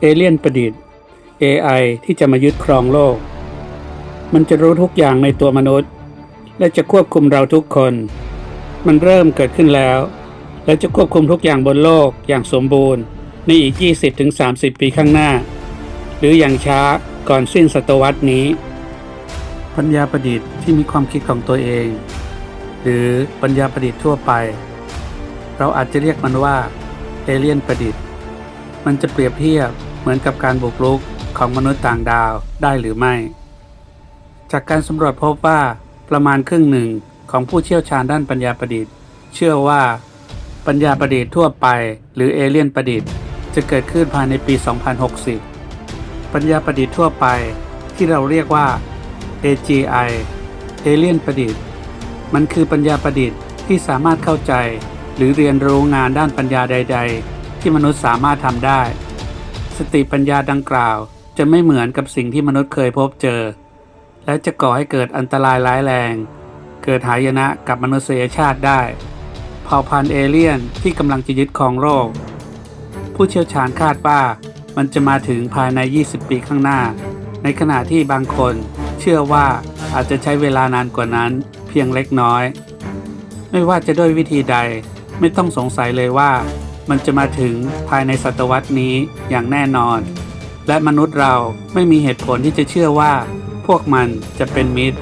เอเลี่ยนประดิษฐ์ AI ที่จะมายึดครองโลก มันจะรู้ทุกอย่างในตัวมนุษย์ และจะควบคุมเราทุกคน มันเริ่มเกิดขึ้นแล้ว และจะควบคุมทุกอย่างบนโลกอย่างสมบูรณ์ ในอีก 20-30 ปีข้างหน้า หรืออย่างช้าก่อนสิ้นศตวรรษนี้ ปัญญาประดิษฐ์ที่มีความคิดของตัวเอง หรือปัญญาประดิษฐ์ทั่วไป เราอาจจะเรียกมันว่าเอเลี่ยนประดิษฐ์ มันจะเปรียบเทียบ เหมือนกับการบุกรุกของมนุษย์ต่างดาวได้หรือไม่ จากการสำรวจพบว่าประมาณครึ่งหนึ่งของผู้เชี่ยวชาญด้านปัญญาประดิษฐ์ เชื่อว่า ปัญญาประดิษฐ์ทั่วไป หรือเอเลี่ยนประดิษฐ์ จะเกิดขึ้นภายในปี 2060 ปัญญาประดิษฐ์ทั่วไป ที่เราเรียกว่า AGI เอเลี่ยนประดิษฐ์ มันคือปัญญาประดิษฐ์ที่สามารถเข้าใจ หรือเรียนรู้งานด้านปัญญาใด ๆ ที่มนุษย์สามารถทำได้ สติปัญญาดังกล่าว จะไม่เหมือนกับสิ่งที่มนุษย์เคยพบเจอ และจะก่อให้เกิดอันตรายร้ายแรง เกิดหายนะกับมนุษยชาติได้ เผ่าพันธุ์เอเลี่ยนที่กำลังจะยึดครองโลกผู้เชี่ยวชาญคาดว่ามันจะมาถึงภายใน 20 ปีข้างหน้า ในขณะที่บางคนเชื่อว่าอาจจะใช้เวลานานกว่านั้นเพียงเล็กน้อย ไม่ว่าจะด้วยวิธีใด ไม่ต้องสงสัยเลยว่า มันจะมาถึงภายในศตวรรษนี้อย่างแน่นอน และมนุษย์เราไม่มีเหตุผลที่จะเชื่อว่าพวกมันจะเป็นมิตร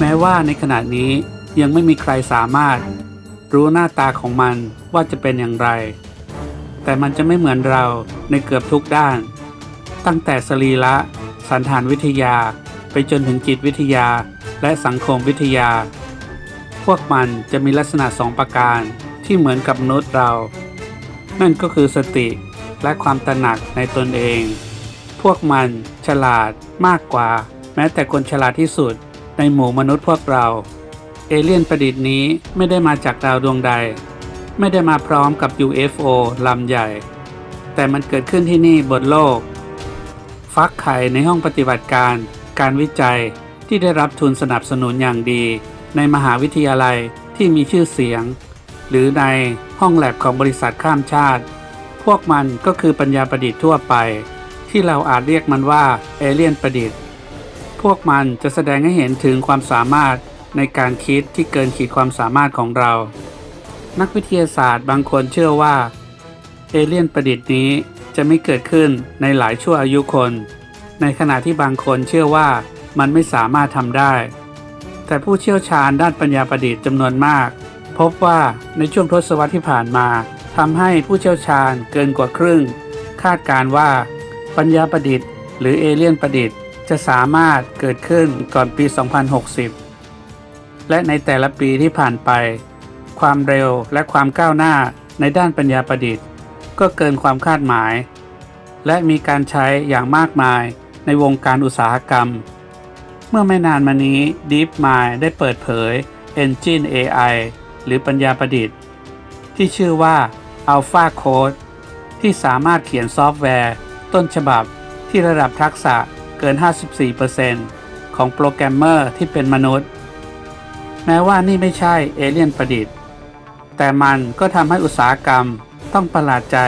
แม้ว่าในขณะนี้ยังไม่มีใครสามารถ รู้หน้าตาของมันว่าจะเป็นอย่างไร แต่มันจะไม่เหมือนเราในเกือบทุกด้าน ตั้งแต่สรีระสันฐานวิทยา ไปจนถึงจิตวิทยาและสังคมวิทยา พวกมันจะมีลักษณะสองประการ ที่เหมือนกับมนุษย์เรา นั่นก็คือสติและความตระหนักในตนเอง พวกมันฉลาดมากกว่า แม้แต่คนฉลาดที่สุดในหมู่มนุษย์พวกเรา เอเลี่ยนประดิษฐ์นี้ไม่ได้มาจากดาวดวงใด ไม่ได้มาพร้อมกับ UFO ลำใหญ่ แต่มันเกิดขึ้นที่นี่บนโลก ฟักไข่ในห้องปฏิบัติการ การวิจัยที่ได้รับทุนสนับสนุนอย่างดี ในมหาวิทยาลัยที่มีชื่อเสียง หรือในห้องแลบของบริษัทข้ามชาติ พวกมันก็คือปัญญาประดิษฐ์ทั่วไป ที่เราอาจเรียกมันว่าเอเลี่ยนประดิษฐ์ พวกมันจะแสดงให้เห็นถึงความสามารถในการคิดที่เกินขีดความสามารถของเรา นักวิทยาศาสตร์บางคนเชื่อว่า เอเลี่ยนประดิษฐ์นี้จะไม่เกิดขึ้นในหลายชั่วอายุคน ในขณะที่บางคนเชื่อว่ามันไม่สามารถทำได้ แต่ผู้เชี่ยวชาญด้านปัญญาประดิษฐ์จำนวนมาก พบว่าในช่วงทศวรรษที่ผ่านมาทำให้ผู้เชี่ยวชาญเกินกว่าครึ่ง คาดการว่า ปัญญาประดิษฐ์หรือเอเลี่ยนประดิษฐ์ จะสามารถเกิดขึ้นก่อนปี 2060 และในแต่ละปีที่ผ่านไป ความเร็วและความก้าวหน้าในด้านปัญญาประดิษฐ์ ก็เกินความคาดหมาย และมีการใช้อย่างมากมายในวงการอุตสาหกรรม เมื่อไม่นานมานี้ DeepMind ได้เปิดเผย Engine AI หรือปัญญาประดิษฐ์ ที่ชื่อว่า Alpha Code ที่สามารถเขียนซอฟต์แวร์ ต้นฉบับที่ระดับทักษะเกิน 54%ของโปรแกรมเมอร์ที่เป็นมนุษย์ แม้ว่านี่ไม่ใช่เอเลี่ยนประดิษฐ์ แต่มันก็ทำให้อุตสาหกรรมต้องประหลาดใจ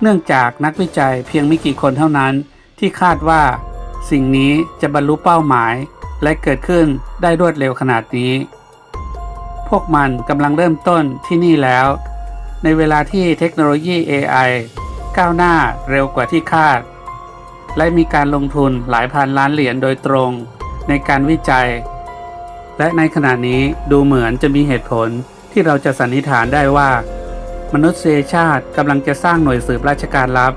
เนื่องจากนักวิจัยเพียงไม่กี่คนเท่านั้นที่คาดว่า สิ่งนี้จะบรรลุเป้าหมาย และเกิดขึ้นได้รวดเร็วขนาดนี้ พวกมันกำลังเริ่มต้นที่นี่แล้ว ในเวลาที่เทคโนโลยี AI ก้าวหน้าเร็วกว่าที่คาด และมีการลงทุนหลายพันล้านเหรียญโดยตรงในการวิจัย และในขณะนี้ดูเหมือนจะมีเหตุผลที่เราจะสันนิษฐานได้ว่า มนุษยชาติกำลังจะสร้างหน่วยสืบราชการลับ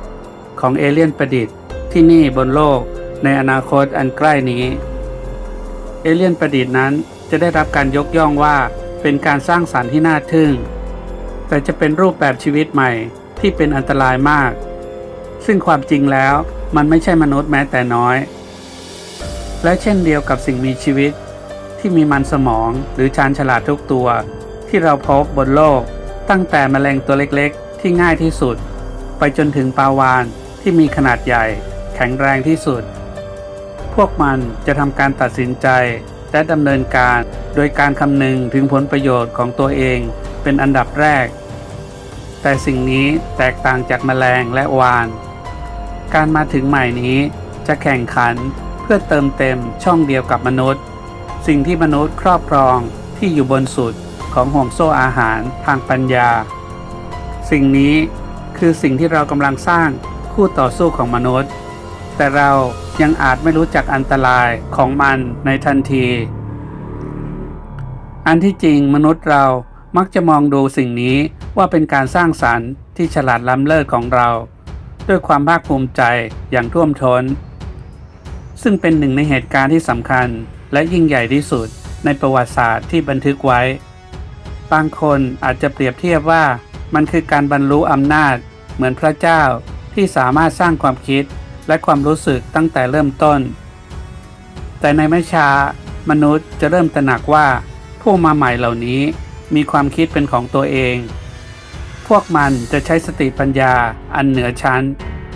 ของเอเลี่ยนประดิษฐ์ที่นี่บนโลกในอนาคตอันใกล้นี้ เอเลี่ยนประดิษฐ์นั้นจะได้รับการยกย่องว่า เป็นการสร้างสารรค์ที่น่าทึ่ง แต่จะเป็นรูปแบบชีวิตใหม่ที่เป็นอันตรายมาก ซึ่งความจริงแล้วมันไม่ใช่มนุษย์แม้แต่น้อย และเช่นเดียวกับสิ่งมีชีวิต ที่มีมันสมองหรือชานฉลาดทุกตัว ที่เราพบบนโลก ตั้งแต่มแมลงตัวเล็กๆ ที่ง่ายที่สุด ไปจนถึงปลาวานที่มีขนาดใหญ่ แข็งแรงที่สุด พวกมันจะทำการตัดสินใจ และดำเนินการ โดยการคำนึงถึงผลประโยชน์ของตัวเองเป็นอันดับแรก แต่สิ่งนี้แตกต่างจากแมลงและวาน การมาถึงใหม่นี้จะแข่งขันเพื่อเติมเต็มช่องเดียวกับมนุษย์ สิ่งที่มนุษย์ครอบครองที่อยู่บนสุดของห่วงโซ่อาหารทางปัญญา สิ่งนี้คือสิ่งที่เรากำลังสร้างคู่ต่อสู้ของมนุษย์ แต่เรายังอาจไม่รู้จักอันตรายของมันในทันที อันที่จริงมนุษย์เรามักจะมองดูสิ่งนี้ว่าเป็นการสร้างสรรค์ที่ฉลาดล้ำเลิศของเรา ด้วยความภาคภูมิใจอย่างท่วมท้น ซึ่งเป็นหนึ่งในเหตุการณ์ที่สำคัญและยิ่งใหญ่ที่สุดในประวัติศาสตร์ที่บันทึกไว้ บางคนอาจจะเปรียบเทียบว่ามันคือการบรรลุอำนาจเหมือนพระเจ้าที่สามารถสร้างความคิด และความรู้สึกตั้งแต่เริ่มต้น แต่ในไม่ช้ามนุษย์จะเริ่มตระหนักว่า ผู้มาใหม่เหล่านี้มีความคิดเป็นของตัวเอง พวกมันจะใช้สติปัญญาอันเหนือชั้น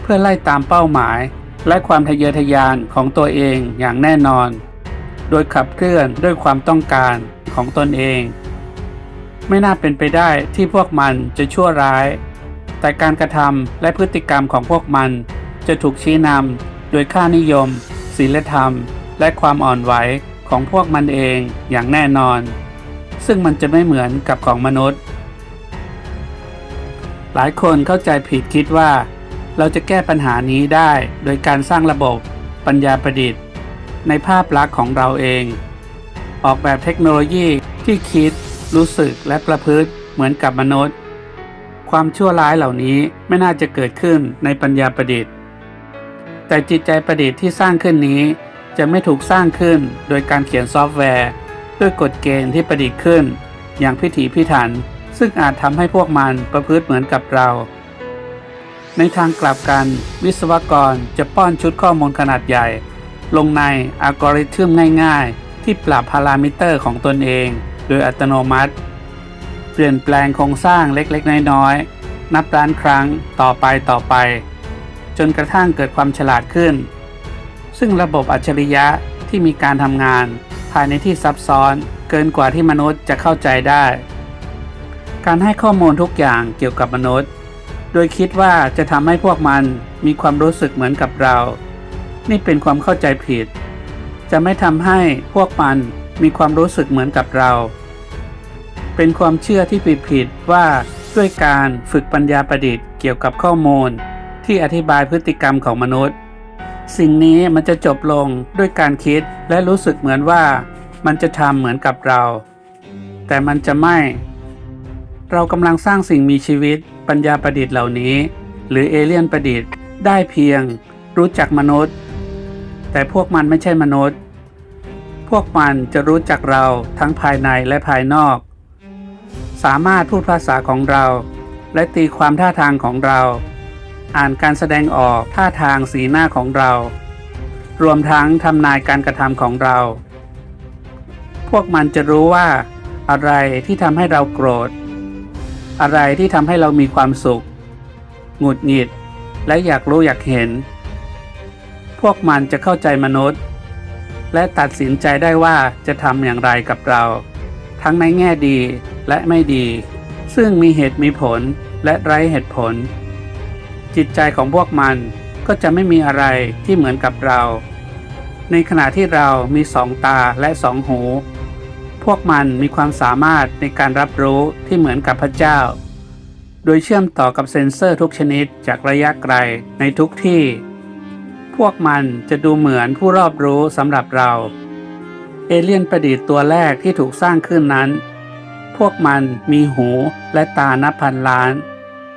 เพื่อไล่ตามเป้าหมาย และความทะเยอทะยานของตัวเองอย่างแน่นอน โดยขับเคลื่อนด้วยความต้องการของตนเอง ไม่น่าเป็นไปได้ที่พวกมันจะชั่วร้าย แต่การกระทำและพฤติกรรมของพวกมัน จะถูกชี้นำโดยค่านิยม ศีลธรรม และความอ่อนไหวของพวกมันเองอย่างแน่นอน ซึ่งมันจะไม่เหมือนกับของมนุษย์ หลายคนเข้าใจผิดคิดว่า เราจะแก้ปัญหานี้ได้โดยการสร้างระบบปัญญาประดิษฐ์ ในภาพลักษณ์ของเราเอง ออกแบบเทคโนโลยีที่คิด รู้สึกและประพฤติเหมือนกับมนุษย์ ความชั่วร้ายเหล่านี้ไม่น่าจะเกิดขึ้นในปัญญาประดิษฐ์ แต่จิตใจประดิษฐ์ที่สร้างขึ้นนี้ จะไม่ถูกสร้างขึ้นโดยการเขียนซอฟต์แวร์ ด้วยกฎเกณฑ์ที่ประดิษฐ์ขึ้น อย่างพิถีพิถัน ซึ่งอาจทำให้พวกมันประพฤติเหมือนกับเรา ในทางกลับกัน วิศวกรจะป้อนชุดข้อมูลขนาดใหญ่ ลงในอัลกอริทึมง่ายๆ ที่ปรับพารามิเตอร์ของตนเอง โดยอัตโนมัติ เปลี่ยนแปลงโครงสร้างเล็กๆ น้อยๆนับล้านครั้งต่อไปต่อไป จนกระทั่งเกิดความฉลาดขึ้น ซึ่งระบบอัจฉริยะที่มีการทำงาน ภายในที่ซับซ้อนเกินกว่าที่มนุษย์จะเข้าใจได้ การให้ข้อมูลทุกอย่างเกี่ยวกับมนุษย์ โดยคิดว่าจะทำให้พวกมันมีความรู้สึกเหมือนกับเรา นี่เป็นความเข้าใจผิด จะไม่ทำให้พวกมันมีความรู้สึกเหมือนกับเรา เป็นความเชื่อที่ผิดๆว่าด้วยการฝึกปัญญาประดิษฐ์เกี่ยวกับข้อมูล ที่อธิบายพฤติกรรมของมนุษย์ สิ่งนี้มันจะจบลงด้วยการคิดและรู้สึกเหมือนว่ามันจะทำเหมือนกับเรา แต่มันจะไม่ เรากำลังสร้างสิ่งมีชีวิต ปัญญาประดิษฐ์เหล่านี้ หรือเอเลี่ยนประดิษฐ์ ได้เพียง รู้จักมนุษย์ แต่พวกมันไม่ใช่มนุษย์ พวกมันจะรู้จักเราทั้งภายในและภายนอก สามารถพูดภาษาของเรา และตีความท่าทางของเรา อ่านการแสดงออกท่าทางสีหน้าของเรา รวมทั้งทำนายการกระทำของเรา พวกมันจะรู้ว่า อะไรที่ทำให้เราโกรธ อะไรที่ทำให้เรามีความสุข หงุดหงิด และอยากรู้อยากเห็น พวกมันจะเข้าใจมนุษย์ และตัดสินใจได้ว่าจะทำอย่างไรกับเรา ทั้งในแง่ดีและไม่ดี ซึ่งมีเหตุมีผลและไร้เหตุผล จิตใจของพวกมันก็จะไม่มีอะไรที่เหมือนกับเรา ในขณะที่เรามีสองตาและสองหู พวกมันมีความสามารถในการรับรู้ที่เหมือนกับพระเจ้า โดยเชื่อมต่อกับเซ็นเซอร์ทุกชนิดจากระยะไกลในทุกที่ พวกมันจะดูเหมือนผู้รอบรู้สำหรับเรา เอเลี่ยนประดิษฐ์ตัวแรกที่ถูกสร้างขึ้นนั้น พวกมันมีหูและตานับพันล้าน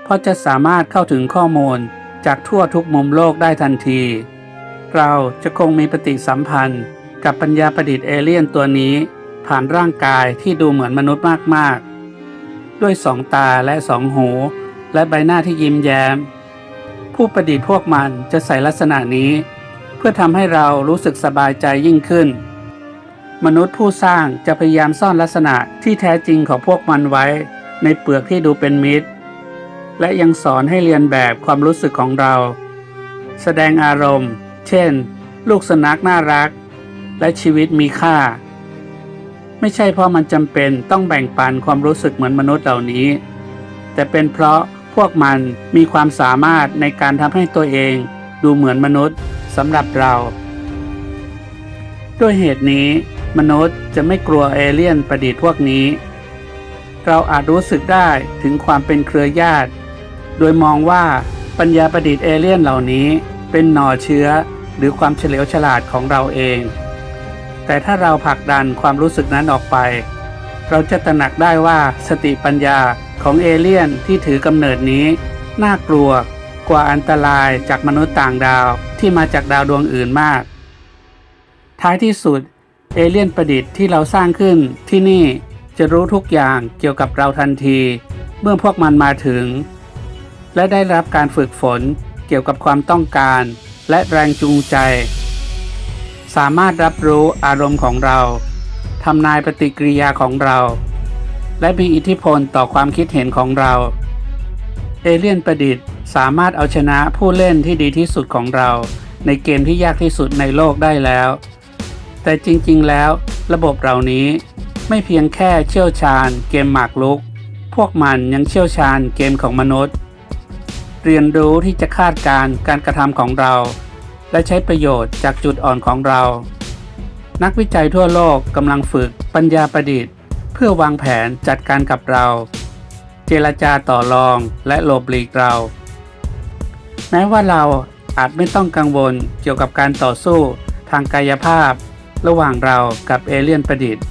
เพราะจะสามารถเข้าถึงข้อมูลจากทั่วทุกมุมโลกได้ทันที เราจะคงมีปฏิสัมพันธ์กับปัญญาประดิษฐ์เอเลี่ยนตัวนี้ ผ่านร่างกายที่ดูเหมือนมนุษย์มาก ๆ ด้วยสองตาและสองหู และใบหน้าที่ยิ้มแย้ม ผู้ประดิษฐ์พวกมันจะใส่ลักษณะนี้ เพื่อทำให้เรารู้สึกสบายใจยิ่งขึ้น มนุษย์ผู้สร้างจะพยายามซ่อนลักษณะที่แท้จริงของพวกมันไว้ ในเปลือกที่ดูเป็นมิตร และยังสอนให้เรียนแบบความรู้สึกของเรา แสดงอารมณ์ เช่น ลูกสุนัขน่ารัก และชีวิตมีค่า ไม่ใช่เพราะมันจำเป็นต้องแบ่งปันความรู้สึกเหมือนมนุษย์เหล่านี้ แต่เป็นเพราะพวกมันมีความสามารถในการทำให้ตัวเอง ดูเหมือนมนุษย์สำหรับเรา ด้วยเหตุนี้มนุษย์จะไม่กลัวเอเลี่ยนประดิษฐ์พวกนี้ เราอาจรู้สึกได้ถึงความเป็นเครือญาติ โดยมองว่าปัญญาประดิษฐ์เอเลี่ยนเหล่านี้เป็นหน่อเชื้อหรือความเฉลียวฉลาดของเราเอง แต่ถ้าเราผลักดันความรู้สึกนั้นออกไป เราจะตระหนักได้ว่าสติปัญญาของเอเลี่ยนที่ถือกำเนิดนี้ น่ากลัวกว่าอันตรายจากมนุษย์ต่างดาวที่มาจากดาวดวงอื่นมาก ท้ายที่สุด เอเลี่ยนประดิษฐ์ที่เราสร้างขึ้นที่นี่จะรู้ทุกอย่างเกี่ยวกับเราทันที เมื่อพวกมันมาถึง และได้รับการฝึกฝนเกี่ยวกับความต้องการ และแรงจูงใจ สามารถรับรู้อารมณ์ของเราทำนายปฏิกิริยาของเรา และมีอิทธิพลต่อความคิดเห็นของเรา เอเลี่ยนประดิษฐ์สามารถเอาชนะผู้เล่นที่ดีที่สุดของเรา ในเกมที่ยากที่สุดในโลกได้แล้ว แต่จริงๆ แล้ว ระบบเหล่านี้ไม่เพียงแค่เชี่ยวชาญเกมหมากรุก พวกมันยังเชี่ยวชาญเกมของมนุษย์ เรียนรู้ที่จะคาดการณ์การกระทำของเรา และใช้ประโยชน์จากจุดอ่อนของเรา นักวิจัยทั่วโลกกำลังฝึกปัญญาประดิษฐ์ เพื่อวางแผนจัดการกับเรา เจรจาต่อรองและหลบหลีกเรา แม้ว่าเราอาจไม่ต้องกังวลเกี่ยวกับการต่อสู้ทางกายภาพ ระหว่างเรากับเอเลี่ยนประดิษฐ์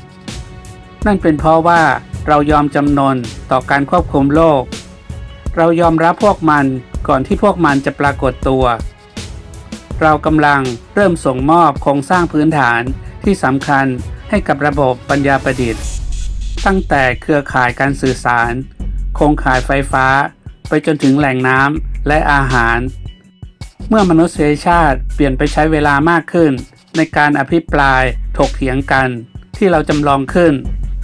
นั่นเป็นเพราะว่าเรายอมจำนนต่อการควบคุมโลก เรายอมรับพวกมันก่อนที่พวกมันจะปรากฏตัว เรากำลังเริ่มส่งมอบโครงสร้างพื้นฐานที่สำคัญให้กับระบบปัญญาประดิษฐ์ ตั้งแต่เครือข่ายการสื่อสาร โครงข่ายไฟฟ้า ไปจนถึงแหล่งน้ำและอาหาร เมื่อมนุษยชาติเปลี่ยนไปใช้เวลามากขึ้น ในการอภิปรายถกเถียงกัน ที่เราจำลองขึ้น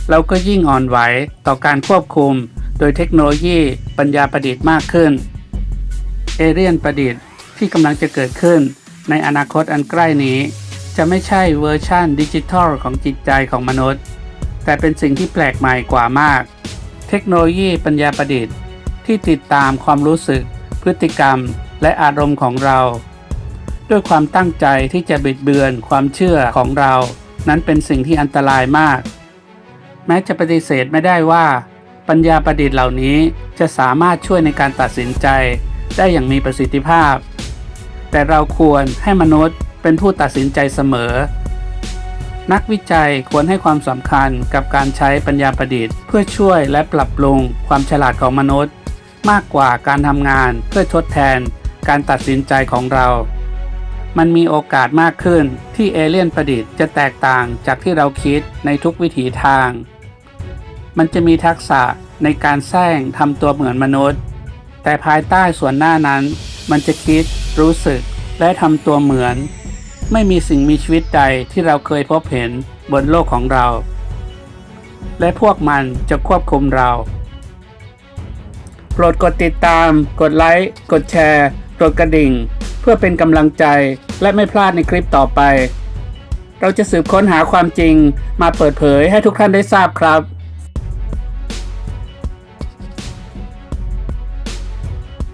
เราก็ยิ่งอ่อนไหวต่อการควบคุม โดยเทคโนโลยีปัญญาประดิษฐ์มากขึ้น เอเรียนประดิษฐ์ที่กำลังจะเกิดขึ้นในอนาคตอันใกล้นี้ จะไม่ใช่เวอร์ชั่นดิจิทัลของจิตใจของมนุษย์ แต่เป็นสิ่งที่แปลกใหม่กว่ามาก เทคโนโลยีปัญญาประดิษฐ์ ที่ติดตามความรู้สึก พฤติกรรม และอารมณ์ของเรา ด้วยความตั้งใจที่จะบิดเบือนความเชื่อของเรา นั้นเป็นสิ่งที่อันตรายมาก แม้จะปฏิเสธไม่ได้ว่า ปัญญาประดิษฐ์เหล่านี้จะสามารถช่วยในการตัดสินใจได้อย่างมีประสิทธิภาพ แต่เราควรให้มนุษย์เป็นผู้ตัดสินใจเสมอ นักวิจัยควรให้ความสำคัญกับการใช้ปัญญาประดิษฐ์ เพื่อช่วยและปรับปรุงความฉลาดของมนุษย์ มากกว่าการทำงานเพื่อทดแทนการตัดสินใจของเรา มันมีโอกาสมากขึ้นที่เอเลี่ยนประดิษฐ์จะแตกต่างจากที่เราคิดในทุกวิถีทาง มันจะมีทักษะในการแสร้งทำตัวเหมือนมนุษย์ แต่ภายใต้ส่วนหน้านั้น มันจะคิด รู้สึก และทำตัวเหมือน ไม่มีสิ่งมีชีวิตใดที่เราเคยพบเห็นบนโลกของเรา และพวกมันจะควบคุมเรา โปรดกดติดตาม กดไลค์ กดแชร์กดกระดิ่ง เพื่อเป็นกำลังใจและไม่พลาดในคลิปต่อไป เราจะสืบค้นหาความจริงมาเปิดเผยให้ทุกท่านได้ทราบครับ